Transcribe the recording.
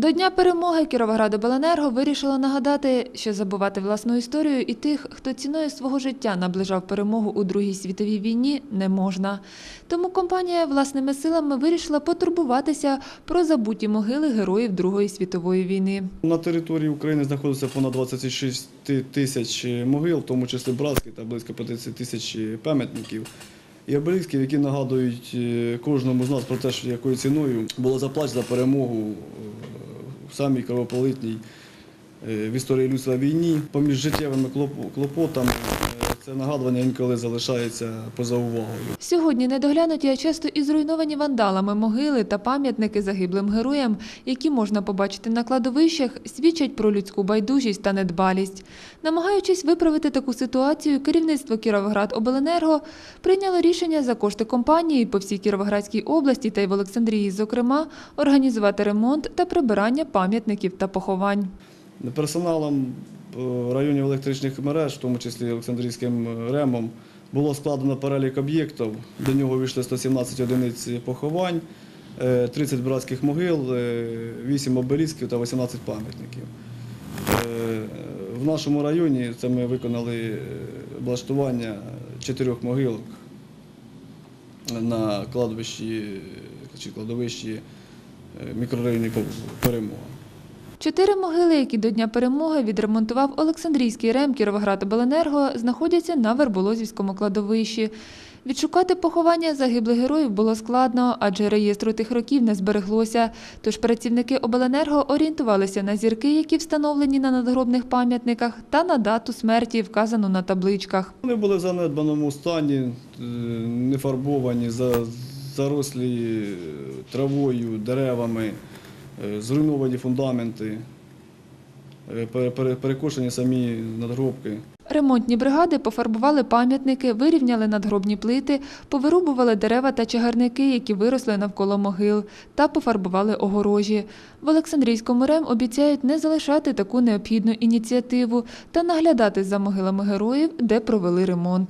До Дня перемоги Кіровоградобленерго вирішило нагадати, що забувати власну історію і тих, хто ціною свого життя наближав перемогу у Другій світовій війні, не можна. Тому компанія власними силами вирішила потурбуватися про забуті могили героїв Другої світової війни. На території України знаходиться понад 26 тисяч могил, в тому числі братських та близько 50 тисяч пам'ятників. І обелісків, які нагадують е, кожному з нас про те, що якою ціною було заплачено за перемогу е, самій кровопролитній е, в історії людства війні. Поміж життєвими клоп- клопотами це нагадування інколи залишається поза увагою. Сьогодні недоглянуті, а часто і зруйновані вандалами могили та пам'ятники загиблим героям, які можна побачити на кладовищах, свідчать про людську байдужість та недбалість. Намагаючись виправити таку ситуацію, керівництво Кіровоградобленерго прийняло рішення за кошти компанії по всій Кіровоградській області та й в Олександрії, зокрема, організувати ремонт та прибирання пам'ятників та поховань. Персоналом районів електричних мереж, в тому числі Олександрійським ремом, було складено перелік об'єктів. До нього вийшли 117 одиниць поховань, е, 30 братських могил, е, 8 обелісків та 18 пам'ятників. Е, В нашому районі це ми виконали е, облаштування чотирьох могилок на кладовищі чи кладовищі е, мікрорайоні Перемога. Чотири могили, які до Дня перемоги відремонтував Олександрійський рем Кіровоградобленерго, знаходяться на Верболозівському кладовищі. Відшукати поховання загиблих героїв було складно, адже реєстру тих років не збереглося. Тож працівники обленерго орієнтувалися на зірки, які встановлені на надгробних пам'ятниках, та на дату смерті, вказану на табличках. Вони були в занедбаному стані, е, не фарбовані, за- зарослі е, травою, деревами, зруйновані фундаменти, е, пере- пере- перекошені самі надгробки. Ремонтні бригади пофарбували пам'ятники, вирівняли надгробні плити, повирубували дерева та чагарники, які виросли навколо могил, та пофарбували огорожі. В Олександрійському РЕМ обіцяють не залишати таку необхідну ініціативу та наглядати за могилами героїв, де провели ремонт.